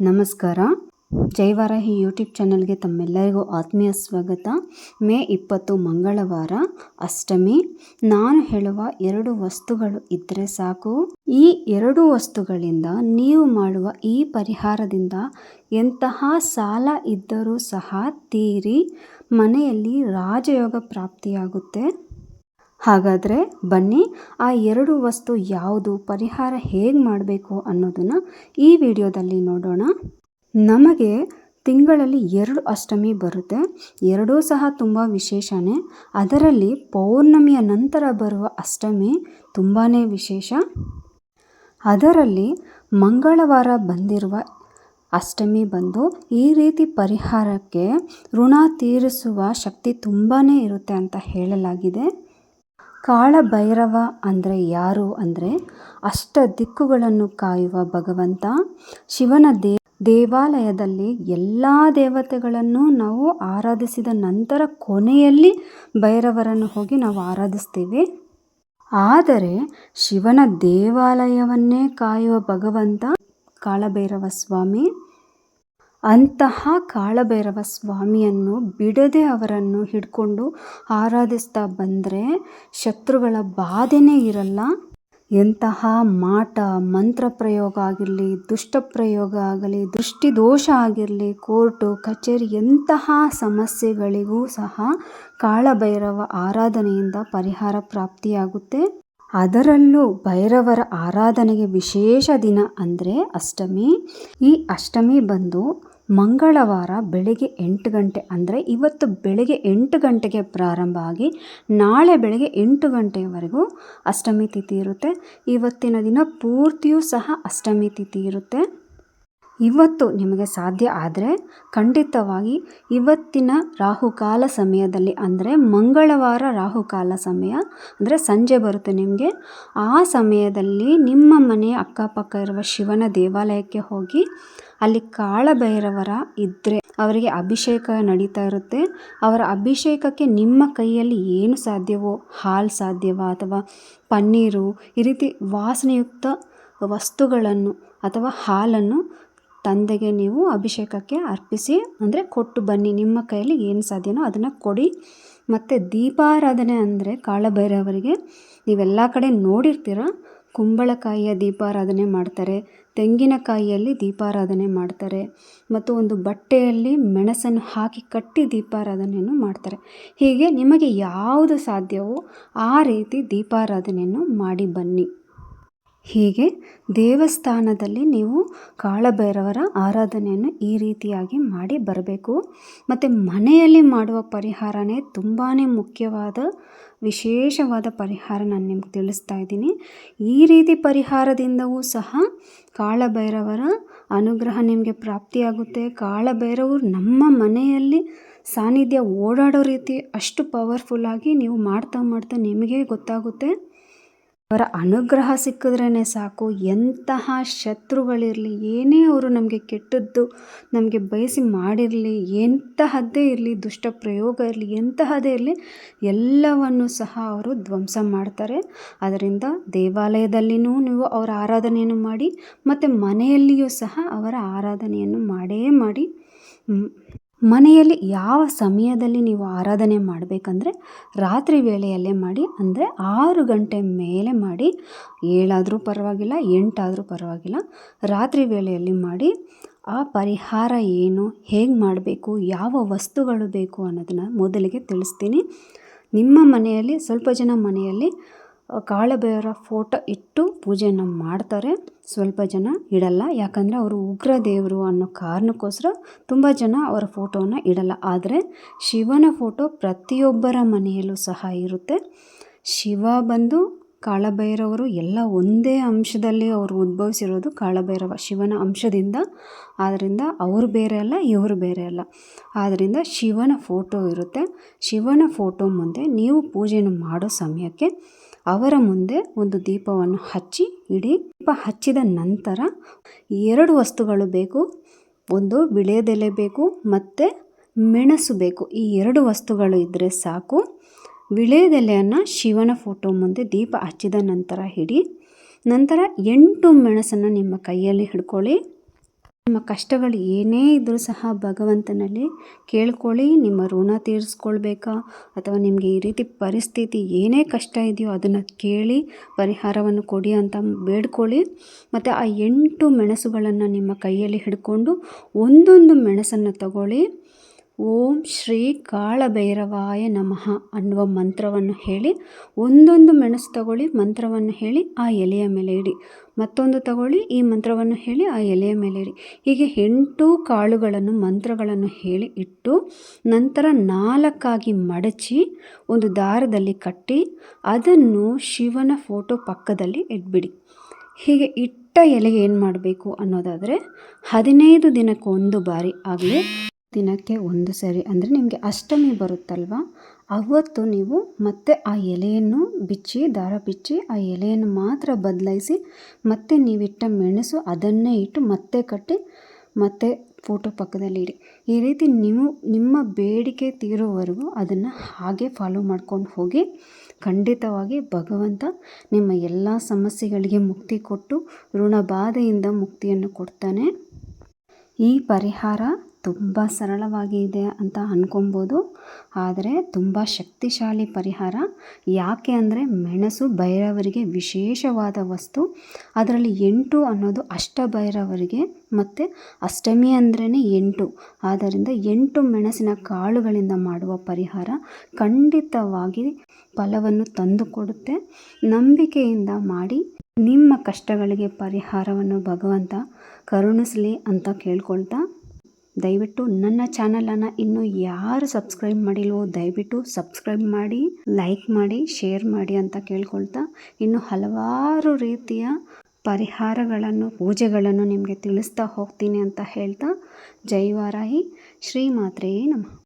ನಮಸ್ಕಾರ. ಜೈವಾರಾಹಿ ಯೂಟ್ಯೂಬ್ ಚಾನಲ್ಗೆ ತಮ್ಮೆಲ್ಲರಿಗೂ ಆತ್ಮೀಯ ಸ್ವಾಗತ. ಮೇ ಇಪ್ಪತ್ತು, ಮಂಗಳವಾರ, ಅಷ್ಟಮಿ. ನಾನು ಹೇಳುವ ಎರಡು ವಸ್ತುಗಳು ಇದ್ದರೆ ಸಾಕು. ಈ ಎರಡು ವಸ್ತುಗಳಿಂದ ನೀವು ಮಾಡುವ ಈ ಪರಿಹಾರದಿಂದ ಎಂತಹ ಸಾಲ ಇದ್ದರೂ ಸಹ ತೀರಿ. ಮನೆಯಲ್ಲಿ ರಾಜಯೋಗ ಪ್ರಾಪ್ತಿಯಾಗುತ್ತೆ. ಹಾಗಾದರೆ ಬನ್ನಿ, ಆ ಎರಡು ವಸ್ತು ಯಾವುದು, ಪರಿಹಾರ ಹೇಗೆ ಮಾಡಬೇಕು ಅನ್ನೋದನ್ನು ಈ ವಿಡಿಯೋದಲ್ಲಿ ನೋಡೋಣ. ನಮಗೆ ತಿಂಗಳಲ್ಲಿ ಎರಡು ಅಷ್ಟಮಿ ಬರುತ್ತೆ, ಎರಡೂ ಸಹ ತುಂಬ ವಿಶೇಷನೇ. ಅದರಲ್ಲಿ ಪೌರ್ಣಮಿಯ ನಂತರ ಬರುವ ಅಷ್ಟಮಿ ತುಂಬಾ ವಿಶೇಷ. ಅದರಲ್ಲಿ ಮಂಗಳವಾರ ಬಂದಿರುವ ಅಷ್ಟಮಿ ಬಂದು ಈ ರೀತಿ ಪರಿಹಾರಕ್ಕೆ ಋಣ ತೀರಿಸುವ ಶಕ್ತಿ ತುಂಬಾ ಇರುತ್ತೆ ಅಂತ ಹೇಳಲಾಗಿದೆ. ಕಾಳಭೈರವ ಅಂದರೆ ಯಾರು ಅಂದರೆ ಅಷ್ಟ ದಿಕ್ಕುಗಳನ್ನು ಕಾಯುವ ಭಗವಂತ. ಶಿವನ ದೇ, ದೇವಾಲಯದಲ್ಲಿ ಎಲ್ಲ ದೇವತೆಗಳನ್ನು ನಾವು ಆರಾಧಿಸಿದ ನಂತರ ಕೊನೆಯಲ್ಲಿ ಭೈರವರನ್ನು ಹೋಗಿ ನಾವು ಆರಾಧಿಸ್ತೇವೆ. ಆದರೆ ಶಿವನ ದೇವಾಲಯವನ್ನೇ ಕಾಯುವ ಭಗವಂತ ಕಾಳಭೈರವ ಸ್ವಾಮಿ. ಅಂತಹ ಕಾಳಭೈರವ ಸ್ವಾಮಿಯನ್ನು ಬಿಡದೆ ಅವರನ್ನು ಹಿಡ್ಕೊಂಡು ಆರಾಧಿಸ್ತಾ ಬಂದರೆ ಶತ್ರುಗಳ ಬಾಧೆನೇ ಇರಲ್ಲ? ಎಂತಹ ಮಾಟ, ಮಂತ್ರ ಪ್ರಯೋಗ ಆಗಿರಲಿ, ದುಷ್ಟ ಪ್ರಯೋಗ ಆಗಲಿ ದೃಷ್ಟಿ ದೋಷ ಆಗಿರಲಿ, ಕೋರ್ಟು, ಕಚೇರಿ ಎಂತಹ ಸಮಸ್ಯೆಗಳಿಗೂ ಸಹ ಕಾಳಭೈರವ ಆರಾಧನೆಯಿಂದ ಪರಿಹಾರ ಪ್ರಾಪ್ತಿಯಾಗುತ್ತೆ. ಅದರಲ್ಲೂ ಭೈರವರ ಆರಾಧನೆಗೆ ವಿಶೇಷ ದಿನ ಅಂದರೆ ಅಷ್ಟಮಿ. ಈ ಅಷ್ಟಮಿ ಬಂದು ಮಂಗಳವಾರ ಬೆಳಗ್ಗೆ ಎಂಟು ಗಂಟೆ ಅಂದರೆ ಇವತ್ತು ಬೆಳಗ್ಗೆ ಎಂಟು ಗಂಟೆಗೆ ಪ್ರಾರಂಭ ಆಗಿ ನಾಳೆ ಬೆಳಗ್ಗೆ ಎಂಟು ಗಂಟೆಯವರೆಗೂ ಅಷ್ಟಮಿ ತಿಥಿ ಇರುತ್ತೆ. ಇವತ್ತಿನ ದಿನ ಪೂರ್ತಿಯೂ ಸಹ ಅಷ್ಟಮಿ ತಿಥಿ ಇರುತ್ತೆ. ಇವತ್ತು ನಿಮಗೆ ಸಾಧ್ಯ ಆದರೆ ಖಂಡಿತವಾಗಿ ಇವತ್ತಿನ ರಾಹುಕಾಲ ಸಮಯದಲ್ಲಿ ಅಂದರೆ ಮಂಗಳವಾರ ರಾಹುಕಾಲ ಸಮಯ ಅಂದರೆ ಸಂಜೆ ಬರುತ್ತೆ ನಿಮಗೆ. ಆ ಸಮಯದಲ್ಲಿ ನಿಮ್ಮ ಮನೆಯ ಅಕ್ಕಪಕ್ಕ ಇರುವ ಶಿವನ ದೇವಾಲಯಕ್ಕೆ ಹೋಗಿ ಅಲ್ಲಿ ಕಾಳಭೈರವರ ಇದ್ದರೆ ಅವರಿಗೆ ಅಭಿಷೇಕ ನಡೀತಾ ಇರುತ್ತೆ. ಅವರ ಅಭಿಷೇಕಕ್ಕೆ ನಿಮ್ಮ ಕೈಯಲ್ಲಿ ಏನು ಸಾಧ್ಯವೋ, ಹಾಲು ಸಾಧ್ಯವಾ ಅಥವಾ ಪನ್ನೀರು, ಈ ರೀತಿ ವಾಸನೆಯುಕ್ತ ವಸ್ತುಗಳನ್ನು ಅಥವಾ ಹಾಲನ್ನು ತಂದೆಗೆ ನೀವು ಅಭಿಷೇಕಕ್ಕೆ ಅರ್ಪಿಸಿ, ಅಂದರೆ ಕೊಟ್ಟು ಬನ್ನಿ, ನಿಮ್ಮ ಕೈಯಲ್ಲಿ ಏನು ಸಾಧ್ಯನೋ ಅದನ್ನು ಕೊಡಿ. ಮತ್ತು ದೀಪಾರಾಧನೆ ಅಂದರೆ ಕಾಳಭೈರವರಿಗೆ ನೀವೆಲ್ಲ ಕಡೆ ನೋಡಿರ್ತೀರ ಕುಂಬಳಕಾಯಿಯ ದೀಪಾರಾಧನೆ ಮಾಡ್ತಾರೆ. ತೆಂಗಿನಕಾಯಿಯಲ್ಲಿ ದೀಪಾರಾಧನೆ ಮಾಡ್ತಾರೆ. ಮತ್ತು ಒಂದು ಬಟ್ಟೆಯಲ್ಲಿ ಮೆಣಸನ್ನು ಹಾಕಿ ಕಟ್ಟಿ ದೀಪಾರಾಧನೆಯನ್ನು ಮಾಡ್ತಾರೆ. ಹೀಗೆ ನಿಮಗೆ ಯಾವುದು ಸಾಧ್ಯವೋ ಆ ರೀತಿ ದೀಪಾರಾಧನೆಯನ್ನು ಮಾಡಿ ಬನ್ನಿ. ಹೀಗೆ ದೇವಸ್ಥಾನದಲ್ಲಿ ನೀವು ಕಾಳಭೈರವರ ಆರಾಧನೆಯನ್ನು ಈ ರೀತಿಯಾಗಿ ಮಾಡಿ ಬರಬೇಕು. ಮತ್ತು ಮನೆಯಲ್ಲಿ ಮಾಡುವ ಪರಿಹಾರನೇ ತುಂಬಾ ಮುಖ್ಯವಾದ, ವಿಶೇಷವಾದ ಪರಿಹಾರ ನಾನು ನಿಮ್ಗೆ ತಿಳಿಸ್ತಾ ಇದ್ದೀನಿ. ಈ ರೀತಿ ಪರಿಹಾರದಿಂದವೂ ಸಹ ಕಾಳಭೈರವರ ಅನುಗ್ರಹ ನಿಮಗೆ ಪ್ರಾಪ್ತಿಯಾಗುತ್ತೆ. ಕಾಳಭೈರವರು ನಮ್ಮ ಮನೆಯಲ್ಲಿ ಸಾನ್ನಿಧ್ಯ ಓಡಾಡೋ ರೀತಿ ಅಷ್ಟು ಪವರ್ಫುಲ್ಲಾಗಿ ನೀವು ಮಾಡ್ತಾ ಮಾಡ್ತಾ ನಿಮಗೇ ಗೊತ್ತಾಗುತ್ತೆ. ಅವರ ಅನುಗ್ರಹ ಸಿಕ್ಕಿದ್ರೇ ಸಾಕು. ಎಂತಹ ಶತ್ರುಗಳಿರಲಿ, ಏನೇ ಅವರು ನಮಗೆ ಕೆಟ್ಟದ್ದು ನಮಗೆ ಬಯಸಿ ಮಾಡಿರಲಿ, ಎಂತಹದ್ದೇ ಇರಲಿ, ದುಷ್ಟ ಪ್ರಯೋಗ ಇರಲಿ, ಎಂತಹದ್ದೇ ಇರಲಿ, ಎಲ್ಲವನ್ನು ಸಹ ಅವರು ಧ್ವಂಸ ಮಾಡ್ತಾರೆ. ಅದರಿಂದ ದೇವಾಲಯದಲ್ಲಿಯೂ ನೀವು ಅವರ ಆರಾಧನೆಯನ್ನು ಮಾಡಿ, ಮತ್ತು ಮನೆಯಲ್ಲಿಯೂ ಸಹ ಅವರ ಆರಾಧನೆಯನ್ನು ಮಾಡೇ ಮಾಡಿ. ಮನೆಯಲ್ಲಿ ಯಾವ ಸಮಯದಲ್ಲಿ ನೀವು ಆರಾಧನೆ ಮಾಡಬೇಕಂದ್ರೆ ರಾತ್ರಿ ವೇಳೆಯಲ್ಲೇ ಮಾಡಿ, ಅಂದರೆ ಆರು ಗಂಟೆ ಮೇಲೆ ಮಾಡಿ, ಏಳಾದರೂ ಪರವಾಗಿಲ್ಲ, ಎಂಟಾದರೂ ಪರವಾಗಿಲ್ಲ, ರಾತ್ರಿ ವೇಳೆಯಲ್ಲಿ ಮಾಡಿ, ಆ ಪರಿಹಾರ ಏನು, ಹೇಗೆ ಮಾಡಬೇಕು, ಯಾವ ವಸ್ತುಗಳು ಬೇಕು ಅನ್ನೋದನ್ನು ಮೊದಲಿಗೆ ತಿಳಿಸ್ತೀನಿ. ನಿಮ್ಮ ಮನೆಯಲ್ಲಿ, ಸ್ವಲ್ಪ ಜನ ಮನೆಯಲ್ಲಿ ಕಾಳಭೈರವರ ಫೋಟೋ ಇಟ್ಟು ಪೂಜೆಯನ್ನು ಮಾಡ್ತಾರೆ. ಸ್ವಲ್ಪ ಜನ ಇಡಲ್ಲ. ಯಾಕಂದರೆ ಅವರು ಉಗ್ರ ದೇವರು ಅನ್ನೋ ಕಾರಣಕ್ಕೋಸ್ಕರ ತುಂಬ ಜನ ಅವರ ಫೋಟೋನ ಇಡಲ್ಲ. ಆದರೆ ಶಿವನ ಫೋಟೋ ಪ್ರತಿಯೊಬ್ಬರ ಮನೆಯಲ್ಲೂ ಸಹ ಇರುತ್ತೆ. ಶಿವ ಬಂದು ಕಾಳಭೈರವರು ಎಲ್ಲ ಒಂದೇ ಅಂಶದಲ್ಲಿ ಅವರು ಉದ್ಭವಿಸಿರೋದು ಕಾಳಭೈರವ, ಶಿವನ ಅಂಶದಿಂದ. ಆದ್ದರಿಂದ ಅವರು ಬೇರೆ ಅಲ್ಲ, ಇವರು ಬೇರೆ ಅಲ್ಲ. ಆದ್ದರಿಂದ ಶಿವನ ಫೋಟೋ ಇರುತ್ತೆ. ಶಿವನ ಫೋಟೋ ಮುಂದೆ ನೀವು ಪೂಜೆಯನ್ನು ಮಾಡೋ ಸಮಯಕ್ಕೆ ಅವರ ಮುಂದೆ ಒಂದು ದೀಪವನ್ನು ಹಚ್ಚಿ, ಇಡಿ ದೀಪ ಹಚ್ಚಿದ ನಂತರ ಎರಡು ವಸ್ತುಗಳು ಬೇಕು. ಒಂದು ಬಿಳೆದೆಲೆ ಬೇಕು, ಮತ್ತು ಮೆಣಸು ಬೇಕು. ಈ ಎರಡು ವಸ್ತುಗಳು ಇದ್ದರೆ ಸಾಕು. ವಿಳೆದೆಲೆಯನ್ನು ಶಿವನ ಫೋಟೋ ಮುಂದೆ ದೀಪ ಹಚ್ಚಿದ ನಂತರ ಹಿಡಿ, ನಂತರ ಎಂಟು ಮೆಣಸನ್ನು ನಿಮ್ಮ ಕೈಯಲ್ಲಿ ಹಿಡ್ಕೊಳ್ಳಿ. ನಿಮ್ಮ ಕಷ್ಟಗಳು ಏನೇ ಇದ್ದರೂ ಸಹ ಭಗವಂತನಲ್ಲಿ ಕೇಳ್ಕೊಳ್ಳಿ. ನಿಮ್ಮ ಋಣ ತೀರಿಸ್ಕೊಳ್ಬೇಕಾ? ಅಥವಾ ನಿಮಗೆ ಈ ರೀತಿ ಪರಿಸ್ಥಿತಿ ಏನೇ ಕಷ್ಟ ಇದೆಯೋ ಅದನ್ನು ಕೇಳಿ, ಪರಿಹಾರವನ್ನು ಕೊಡಿ ಅಂತ ಬೇಡ್ಕೊಳ್ಳಿ. ಮತ್ತು ಆ ಎಂಟು ಮೆಣಸುಗಳನ್ನು ನಿಮ್ಮ ಕೈಯಲ್ಲಿ ಹಿಡ್ಕೊಂಡು ಒಂದೊಂದು ಮೆಣಸನ್ನು ತಗೊಳ್ಳಿ. ಓಂ ಶ್ರೀ ಕಾಳಭೈರವಾಯ ನಮಃ ಅನ್ನುವ ಮಂತ್ರವನ್ನು ಹೇಳಿ, ಒಂದೊಂದು ಮೆಣಸು ತಗೊಳ್ಳಿ, ಮಂತ್ರವನ್ನು ಹೇಳಿ, ಆ ಎಲೆಯ ಮೇಲೆ ಇಡಿ. ಮತ್ತೊಂದು ತಗೊಳ್ಳಿ, ಈ ಮಂತ್ರವನ್ನು ಹೇಳಿ, ಆ ಎಲೆಯ ಮೇಲೆ ಇಡಿ. ಹೀಗೆ ಎಂಟು ಕಾಳುಗಳನ್ನು, ಮಂತ್ರಗಳನ್ನು ಹೇಳಿ ಇಟ್ಟು, ನಂತರ ನಾಲ್ಕಾಗಿ ಮಡಚಿ, ಒಂದು ದಾರದಲ್ಲಿ ಕಟ್ಟಿ, ಅದನ್ನು ಶಿವನ ಫೋಟೋ ಪಕ್ಕದಲ್ಲಿ ಇಟ್ಬಿಡಿ. ಹೀಗೆ ಇಟ್ಟ ಎಲೆಗೆ ಏನು ಮಾಡಬೇಕು ಅನ್ನೋದಾದರೆ, ಹದಿನೈದು ದಿನಕ್ಕೊಂದು ಬಾರಿ ಆಗಲಿ ದಿನಕ್ಕೆ ಒಂದು ಸರಿ ಅಂದರೆ ನಿಮಗೆ ಅಷ್ಟಮಿ ಬರುತ್ತಲ್ವ? ಅವತ್ತು ನೀವು ಮತ್ತೆ ಆ ಎಲೆಯನ್ನು ಬಿಚ್ಚಿ, ದಾರ ಬಿಚ್ಚಿ ಆ ಎಲೆಯನ್ನು ಮಾತ್ರ ಬದಲಾಯಿಸಿ ಮತ್ತೆ ನೀವಿಟ್ಟ ಮೆಣಸು ಅದನ್ನೇ ಇಟ್ಟು ಮತ್ತೆ ಕಟ್ಟಿ ಮತ್ತೆ ಫೋಟೋ ಪಕ್ಕದಲ್ಲಿ ಇಡಿ. ಈ ರೀತಿ ನೀವು ನಿಮ್ಮ ಬೇಡಿಕೆ ತೀರೋವರೆಗೂ ಅದನ್ನು ಹಾಗೆ ಫಾಲೋ ಮಾಡ್ಕೊಂಡು ಹೋಗಿ ಖಂಡಿತವಾಗಿ ಭಗವಂತ ನಿಮ್ಮ ಎಲ್ಲ ಸಮಸ್ಯೆಗಳಿಗೆ ಮುಕ್ತಿ ಕೊಟ್ಟು ಋಣಬಾಧೆಯಿಂದ ಮುಕ್ತಿಯನ್ನು ಕೊಡ್ತಾನೆ. ಈ ಪರಿಹಾರ ತುಂಬ ಸರಳವಾಗಿ ಇದೆ ಅಂತ ಅಂದ್ಕೊಬೋದು ಆದರೆ ತುಂಬ ಶಕ್ತಿಶಾಲಿ ಪರಿಹಾರ. ಯಾಕೆ ಅಂದರೆ ಮೆಣಸು ಭೈರವರಿಗೆ ವಿಶೇಷವಾದ ವಸ್ತು. ಅದರಲ್ಲಿ ಎಂಟು ಅನ್ನೋದು ಅಷ್ಟಭೈರವರಿಗೆ ಮತ್ತು ಅಷ್ಟಮಿ ಅಂದ್ರೇ ಎಂಟು. ಆದ್ದರಿಂದ ಎಂಟು ಮೆಣಸಿನ ಕಾಳುಗಳಿಂದ ಮಾಡುವ ಪರಿಹಾರ ಖಂಡಿತವಾಗಿ ಫಲವನ್ನು ತಂದುಕೊಡುತ್ತೆ. ನಂಬಿಕೆಯಿಂದ ಮಾಡಿ ನಿಮ್ಮ ಕಷ್ಟಗಳಿಗೆ ಪರಿಹಾರವನ್ನು ಭಗವಂತ ಕರುಣಿಸಲಿ ಅಂತ ಕೇಳ್ಕೊಳ್ತಾ ದಯವಿಟ್ಟು ನನ್ನ ಚಾನಲನ್ನು ಇನ್ನೂ ಯಾರು ಸಬ್ಸ್ಕ್ರೈಬ್ ಮಾಡಿಲ್ವೋ ದಯವಿಟ್ಟು ಸಬ್ಸ್ಕ್ರೈಬ್ ಮಾಡಿ, ಲೈಕ್ ಮಾಡಿ, ಶೇರ್ ಮಾಡಿ ಅಂತ ಕೇಳ್ಕೊಳ್ತಾ ಇನ್ನು ಹಲವಾರು ರೀತಿಯ ಪರಿಹಾರಗಳನ್ನು, ಪೂಜೆಗಳನ್ನು ನಿಮಗೆ ತಿಳಿಸ್ತಾ ಹೋಗ್ತೀನಿ ಅಂತ ಹೇಳ್ತಾ ಜೈ ವಾರಾಹಿ. ಶ್ರೀ ಮಾತ್ರೆಯೇ ನಮಃ.